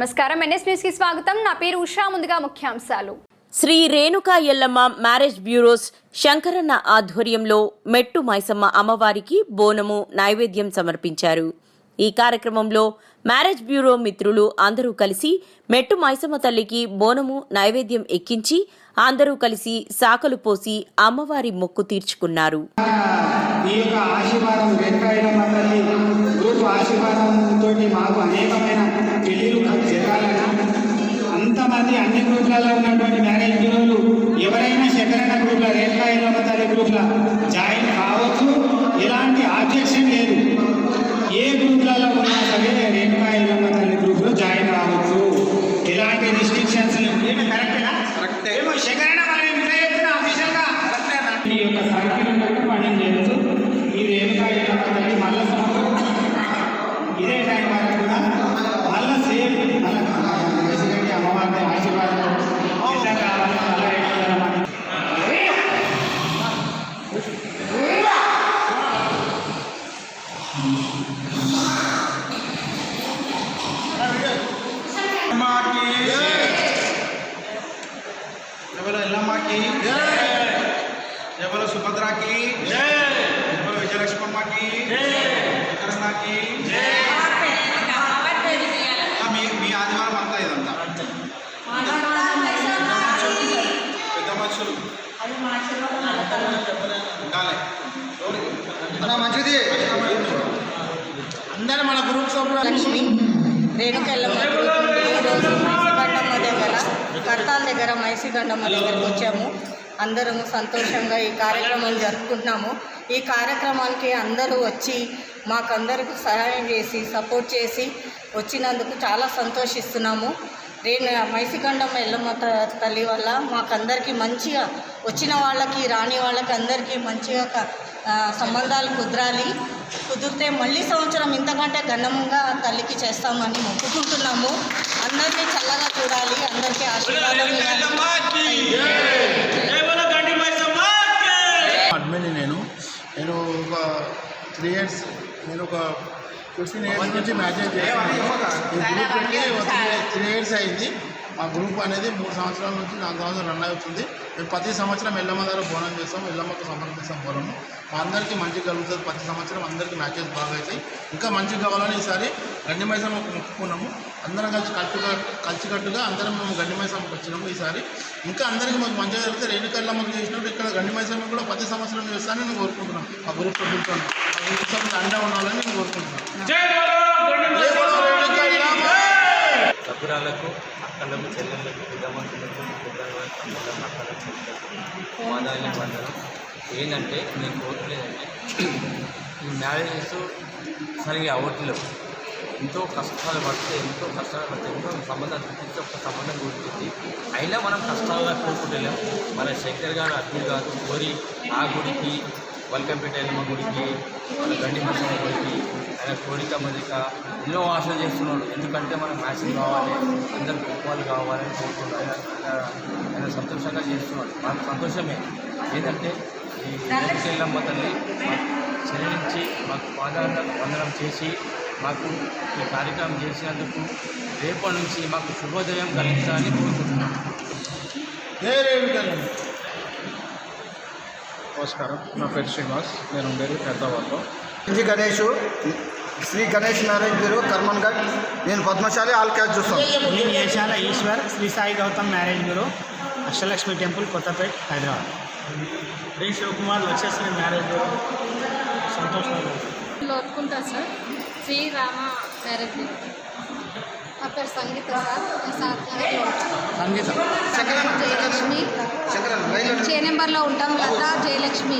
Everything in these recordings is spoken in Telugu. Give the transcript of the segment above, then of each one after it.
నమస్కారం. ఎన్ఎస్ న్యూస్కి స్వాగతం. నా పేరు ఉషా. ముందుగా ముఖ్యాంశాలు. శ్రీ రేణుకా ఎల్లమ్మ మ్యారేజ్ బ్యూరోస్ శంకరన్న ఆధ్వర్యంలో మెట్టు మైసమ్మ అమ్మవారికి బోనము నైవేద్యం సమర్పించారు. ఈ కార్యక్రమంలో మ్యారేజ్ బ్యూరో మిత్రులు అందరూ కలిసి మెట్టు మైసమ్మ తల్లికి బోనము నైవేద్యం ఎక్కించి అందరూ కలిసి సాకలు పోసి అమ్మవారి మొక్కు తీర్చుకున్నారు. ఈ యొక్క ఆశీర్వాదం వెంకయ్యమ్మ తల్లి. గ్రూప్ ఆశీర్వాదంతో మాకు అనేకమైన అంతమంది అన్ని గ్రూపులలో ఉన్నటువంటి మ్యారేజ్ బ్యూరోలు ఎవరైనా శకరణ గ్రూప్ల రేణుకాయలమ్మ మతాల గ్రూప్ల జాయిన్ మనుషులు ఉండాలి. మంచిది. అందరూ మన గ్రూప్ సభ్యులు లక్ష్మి రేణుకెళ్ళమ్మ ఈరోజు మైసిగండమ్మ దగ్గర కడతాల దగ్గర మైసిగండమ్మ దగ్గరకు వచ్చాము. అందరము సంతోషంగా ఈ కార్యక్రమం జరుపుకుంటున్నాము. ఈ కార్యక్రమానికి అందరూ వచ్చి మాకందరికి సహాయం చేసి సపోర్ట్ చేసి వచ్చినందుకు చాలా సంతోషిస్తున్నాము. రేణు మైసిగండమ్మ ఎల్లమ్మ త- తల్లి వల్ల మాకందరికీ మంచిగా వచ్చిన వాళ్ళకి రాని వాళ్ళకి అందరికీ మంచిగా సంబంధాలు కుదరాలి. కుదిరితే మళ్ళీ సంవత్సరం ఇంతకంటే ఘనంగా తల్లికి చేస్తామని మొక్కుకుంటున్నాము. అందరినీ చల్లగా చూడాలి అందరికీ ఆశీర్వాదం నేను. నేను ఒక త్రీ ఇయర్స్ నేను ఒక ఫిఫ్టీన్ ఇయర్స్ నుంచి మ్యారేజ్ చేస్తున్నాను ఒక త్రీ ఇయర్స్ అయింది. మా గ్రూప్ అనేది మూడు సంవత్సరాల నుంచి నాలుగు సంవత్సరాలు రన్ అవుతుంది మేము ప్రతి సంవత్సరం ఎల్లమ్మ దగ్గర బోనం చేస్తాం ఎల్లమ్మకు సమర్పిస్తాం బోనము మా అందరికీ మంచి కలుగుతుంది. ప్రతి సంవత్సరం అందరికీ మ్యాచెస్ బాగా అవుతాయి. ఇంకా మంచిగా కావాలని ఈసారి గండి మైసమ్మకు మొక్కుకున్నాము. అందరం కలిసి కట్టుగా కలిసికట్టుగా అందరం మేము గండి మైసమ్మకు వచ్చినాము ఈసారి. ఇంకా అందరికీ మాకు మంచిగా జరిగితే రేణుకల్లమ్మకు చేసినప్పుడు ఇక్కడ గండి మైసమ్మ కూడా ప్రతి సంవత్సరం చేస్తానని నేను కోరుకుంటున్నాను ఆ గ్రూప్ గ్రూప్ సభ్యులు అండా ఉండాలని నేను కోరుకుంటున్నాను! సభ్యురాలకు అక్కలకు చెల్లెళ్ళకు పెద్దమ్మలకు పెద్దవాళ్ళకు తమ్ముళ్ళకు ఏంటంటే నేను కోరుకునేదంటే ఈ మ్యారేజెస్ సరిగా అవ్వట్లేవు ఎంతో కష్టాలు పడితే ఎంతో కష్టాలు పడితే ఎంతో సంబంధాలు చూపిస్తే ఒక సంబంధం గురించి అయినా మనం కష్టాల్లో కోరుకుంటలేము. మన శంకర్ గారు అర్జున్ గారు కోరి ఆ గుడికి వల్కంపేట ఎల్లమ్మ గుడికి గండి మసమ్మ గుడికి ఆయన కోరిక మదిక ఎన్నో ఆశలు చేస్తున్నాడు. ఎందుకంటే మనం మ్యాచింగ్ కావాలి అందరు గొప్పలు కావాలని కోరుతున్నాడు ఆయన సంతోషంగా చేస్తున్నాడు. మనకు సంతోషమే. ఏంటంటే ఈ ఎల్లమ్మ తల్లి మాకు చెల్లించి మాకు పాదాల వందనం చేసి మాకు ఈ కార్యక్రమం చేసినందుకు రేపటి నుంచి మాకు శుభోదయం కలిగించాలని కోరుకుంటున్నాను వేరే విధంగా నమస్కారం. నా పేరు శ్రీనివాస్. నేను ఉండేది హైదరాబాద్లో. G Ganesh Shri Ganesh marriage bureau Karman Ghat. నేను పద్మశాలి ఆల్ క్యాచ్ చూస్తాను. నేను Yashala Eshwar Shri Sai Gautam marriage bureau Ashtalakshmi temple Kothapet Hyderabad. Shri Shivakumar Lakshmi marriage bureau. Santosh Nagar sir. Srirama marriage bureau నా పేరు సంగీత సార్. సంగీతం. జయలక్ష్మి చే నెంబర్లో ఉంటాం. లత జయలక్ష్మి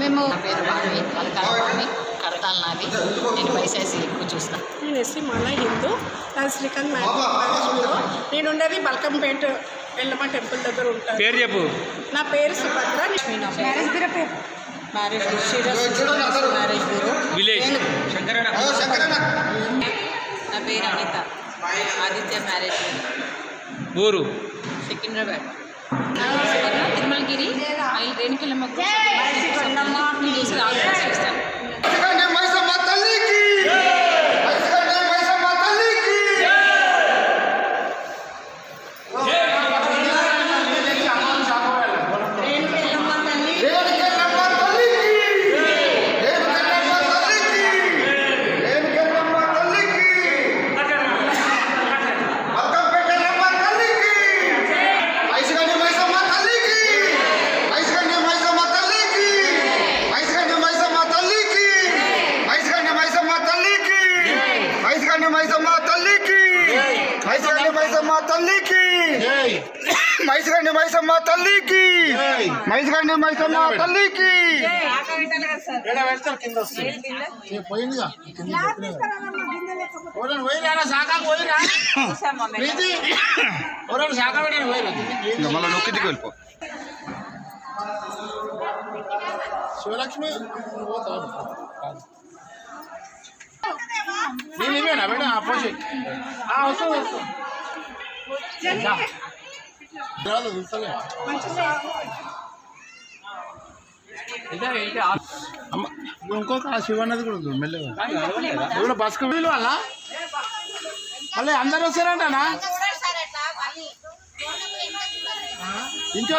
మేము పేరు భారవి పలకాలి కడతాల నాది నేను వైశాసి ఎక్కువ చూస్తాను నేను ఎస్సీ మాలా హిందూ నాది శ్రీకాంత్ మ్యారేజ్ బ్యూరో నేను ఉండేది బల్కంపేట ఎల్లమ్మ టెంపుల్ దగ్గర ఉంటాను. పేరు చెప్పు. నా పేరు సుభద్ర. మ్యారేజ్ బ్యూరో పేరు మ్యారేజ్ మ్యారేజ్ బ్యూరో నా పేరు అనిత. ఆదిత్య మ్యారేజ్. ఊరు. సికింద్రాబాద్. తిరుమలగిరి రేణుకెళ్ళమ్మ చేస్తాను మైసమ్మ తల్లికి మహిషగండి మైసమ్మ తల్లికి మహిషగండి మైసమ్మ తల్లికి మళ్ళీ నొక్కి దిగి వెళ్ళిపో శివలక్ష్మి నీళ్ళు ఇవేనా మేడం అపోజిట్ వస్తుంది వస్తుంది ఇంకొక శివ కూడా ఉంది మెల్లగా. ఇప్పుడు బస్కు వీలు అలా మళ్ళీ అందరు వస్తారంటనా? ఇంకో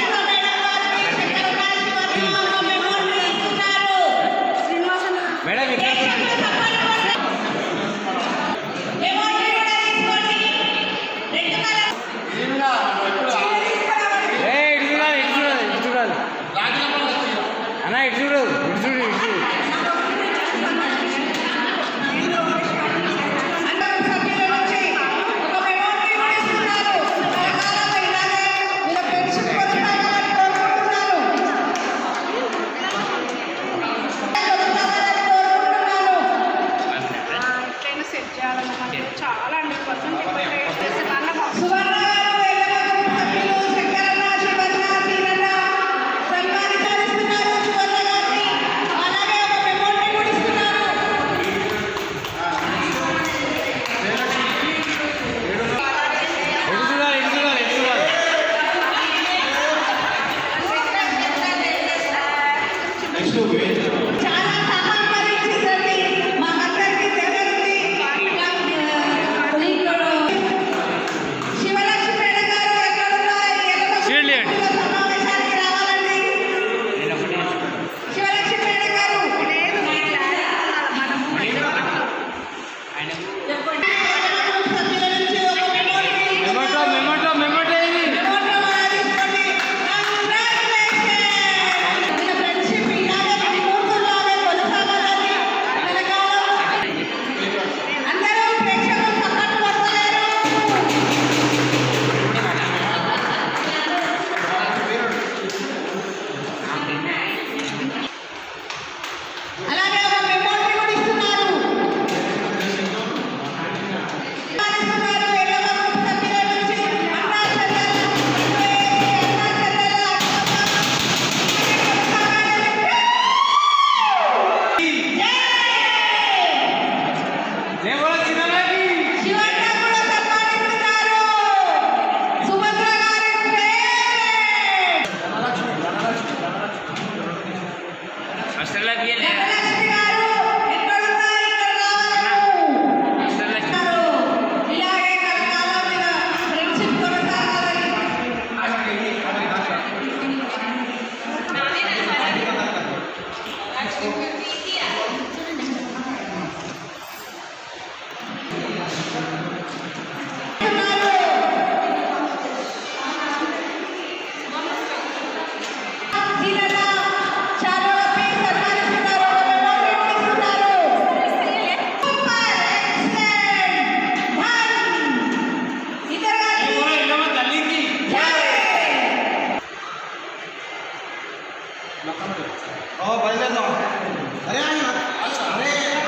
آه بعدين ارجع أنا يعني أنا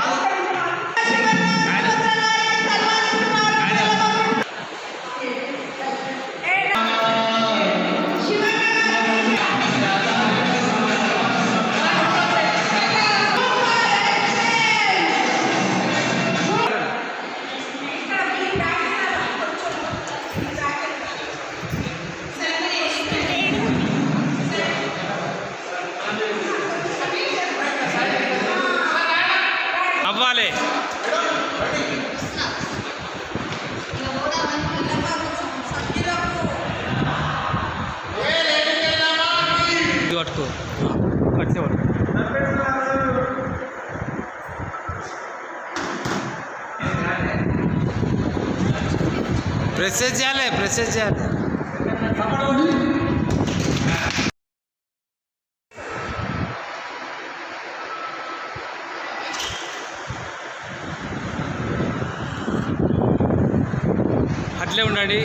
ప్రెసేజ్ చేయాలి ప్రెసేజ్ చేయాలి అట్లే ఉండండి.